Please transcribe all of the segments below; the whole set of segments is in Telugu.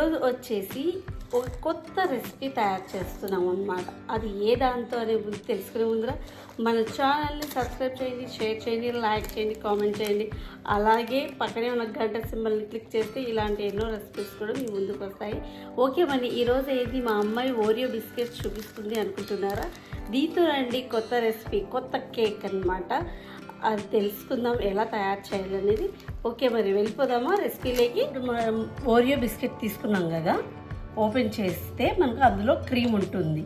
ఈరోజు వచ్చేసి ఒక కొత్త రెసిపీ తయారు చేస్తున్నాం అన్నమాట. అది ఏ దాంతో అనే ముందు తెలుసుకునే ముందర మన ఛానల్ని సబ్స్క్రైబ్ చేయండి షేర్ చేయండి లైక్ చేయండి కామెంట్ చేయండి. అలాగే పక్కనే ఉన్న గంట సింబల్ని క్లిక్ చేస్తే ఇలాంటి ఎన్నో రెసిపీస్ కూడా మీ ముందుకు వస్తాయి. ఓకే మరి ఈరోజు ఏది? మా అమ్మాయి ఓరియో బిస్కెట్స్ చూపిస్తుంది అనుకుంటున్నారా? దీంతో రండి కొత్త రెసిపీ కొత్త కేక్ అన్నమాట. అది తెలుసుకుందాం ఎలా తయారు చేయాలనేది ఓకే మరి వెళ్ళిపోదామా రెసిపీలోకి? ఇప్పుడు మనం ఓరియో బిస్కెట్ తీసుకున్నాం కదా ఓపెన్ చేస్తే మనకు అందులో క్రీమ్ ఉంటుంది.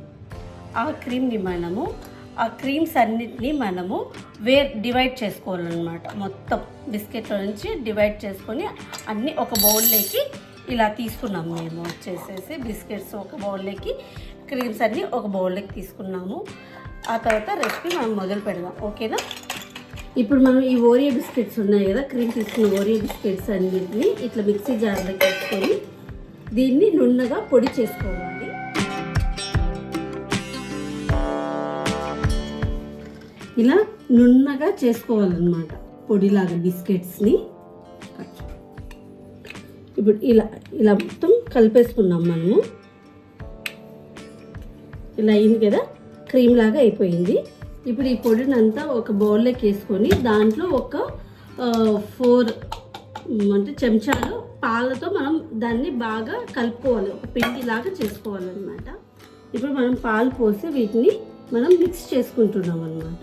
ఆ క్రీమ్ని మనము ఆ క్రీమ్స్ అన్నిటినీ మనము వే డివైడ్ చేసుకోవాలన్నమాట. మొత్తం బిస్కెట్లో నుంచి డివైడ్ చేసుకొని అన్నీ ఒక బౌల్లోకి ఇలా తీసుకున్నాము మేము. వచ్చేసేసి బిస్కెట్స్ ఒక బౌల్లోకి క్రీమ్స్ అన్నీ ఒక బౌల్లోకి తీసుకున్నాము. ఆ తర్వాత రెసిపీ మనం మొదలు పెడదాం. ఓకేనా? ఇప్పుడు మనం ఈ ఓరియో బిస్కెట్స్ ఉన్నాయి కదా క్రీమ్ తీసుకున్న ఓరియో బిస్కెట్స్ అన్నింటినీ ఇట్లా మిక్సీ జార్లో వేసుకొని దీన్ని నున్నగా పొడి చేసుకోవాలి. ఇలా నున్నగా చేసుకోవాలన్నమాట పొడిలాగా బిస్కెట్స్ని. ఇప్పుడు ఇలా ఇలా మొత్తం కలిపేసుకున్నాం మనము. ఇలా అయింది కదా క్రీమ్ లాగా అయిపోయింది. ఇప్పుడు ఈ పొడిని అంతా ఒక బౌల్లోకి వేసుకొని దాంట్లో ఒక ఫోర్ అంటే చెంచాలు పాలతో మనం దాన్ని బాగా కలుపుకోవాలి. ఒక పిండి లాగా చేసుకోవాలన్నమాట. ఇప్పుడు మనం పాలు పోసి వీటిని మనం మిక్స్ చేసుకుంటున్నాం అన్నమాట.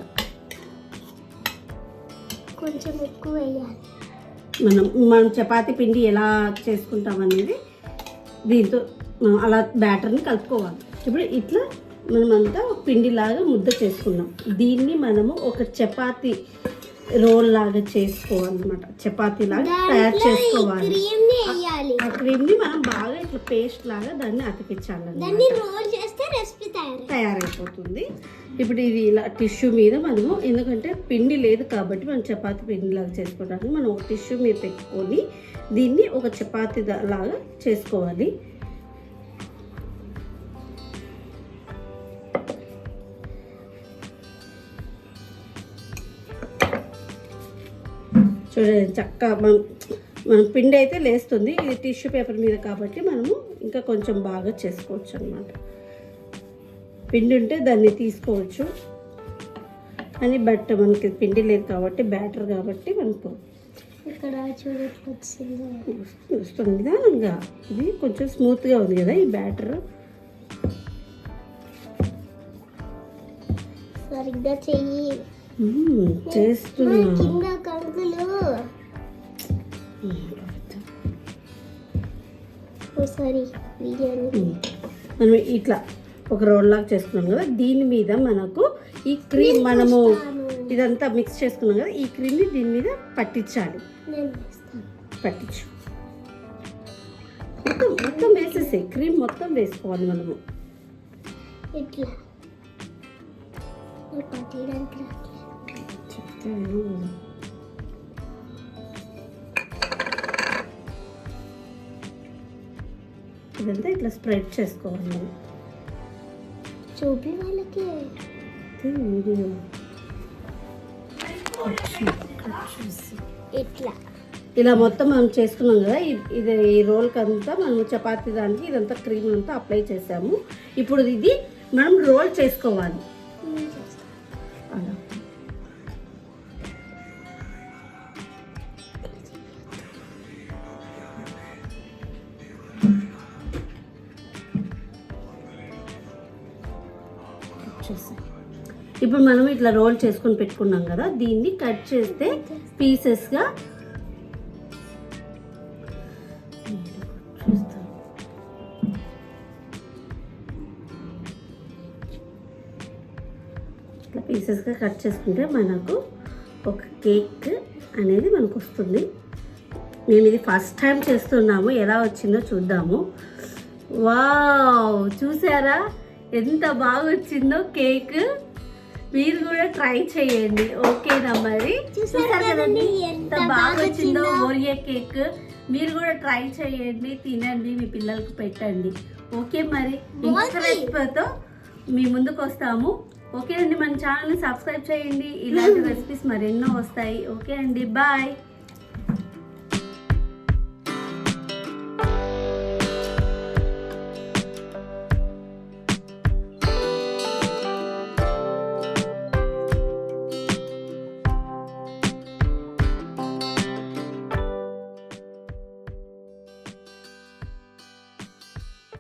కొంచెం ఎక్కువ వేయాలి. మనం మనం చపాతీ పిండి ఎలా చేసుకుంటాం అనేది దీంతో మనం అలా బ్యాటర్ని కలుపుకోవాలి. ఇప్పుడు ఇట్లా మనమంతా పిండిలాగా ముద్ద చేసుకున్నాం. దీన్ని మనము ఒక చపాతీ రోల్ లాగా చేసుకోవాలన్నమాట. చపాతీ లాగా తయారు చేసుకోవాలి. క్రీమ్ని వేయాలి. ఆ క్రీమ్ని మనం బాగా ఇట్లా పేస్ట్ లాగా దాన్ని తయారు తయారైపోతుంది. ఇప్పుడు ఇది ఇలా టిష్యూ మీద మనము ఎందుకంటే పిండి లేదు కాబట్టి మనం చపాతీ పిండి లాగా చేసుకోవడానికి మనం ఒక టిష్యూ మీద పెట్టుకొని దీన్ని ఒక చపాతీ లాగా చేసుకోవాలి. చూడండి చక్కగా మనం మనం పిండి అయితే లేస్తుంది. ఇది టిష్యూ పేపర్ మీద కాబట్టి మనము ఇంకా కొంచెం బాగా చేసుకోవచ్చు అనమాట పిండి ఉంటే దాన్ని తీసుకోవచ్చు. అని బట్ మనకి పిండి లేదు కాబట్టి బ్యాటర్ కాబట్టి మనకు ఇక్కడ వస్తుంది నిదానంగా. ఇది కొంచెం స్మూత్గా ఉంది కదా ఈ బ్యాటర్. సరిగ్గా చెయ్యి. చేస్తున్నా. ఉమ్. మనం ఇట్లా ఒక రోల్ లాగా చేసుకున్నాం కదా దీని మీద మనకు ఈ క్రీమ్ మనము ఇదంతా మిక్స్ చేసుకున్నాం కదా ఈ క్రీమ్ని దీని మీద పట్టించాలి. పట్టించు. మొత్తం మొత్తం వేసేసే క్రీమ్ మొత్తం వేసుకోవాలి మనము. ఇట్లా. ఇదంతా ఇట్లా స్ప్రెడ్ చేసుకోవాలి చూపి వాళ్ళకి. వీడియో. ఇట్లా. ఇలా మొత్తం మనం చేసుకున్నాం కదా ఇది ఈ రోల్కి అంతా మనం చపాతీ దానికి ఇదంతా క్రీమ్ అంతా అప్లై చేసాము. ఇప్పుడు ఇది మనం రోల్ చేసుకోవాలి. అలా. చేసాం. ఇప్పుడు మనం ఇట్లా రోల్ చేసుకొని పెట్టుకున్నాం కదా దీన్ని కట్ చేస్తే పీసెస్గా ఇట్లా పీసెస్గా కట్ చేసుకుంటే మనకు ఒక కేక్ అనేది మనకు వస్తుంది. మేము ఇది ఫస్ట్ టైం చేస్తున్నాము ఎలా వచ్చిందో చూద్దాము. వావ్ చూసారా? ఎంత బాగా వచ్చిందో కేక్. మీరు కూడా ట్రై చేయండి. ఓకేనా మరి? చూసారు కదండి ఎంత బాగా వచ్చిందో. Oreo cake. మీరు కూడా ట్రై చేయండి తినండి మీ పిల్లలకు పెట్టండి. ఓకే మరి? ఇంకొక. రెసిపీతో మీ ముందుకు వస్తాము. ఓకే అండి మన ఛానల్ని సబ్స్క్రైబ్ చేయండి. ఇలాంటి రెసిపీస్ మరెన్నో వస్తాయి. ఓకే అండి బాయ్.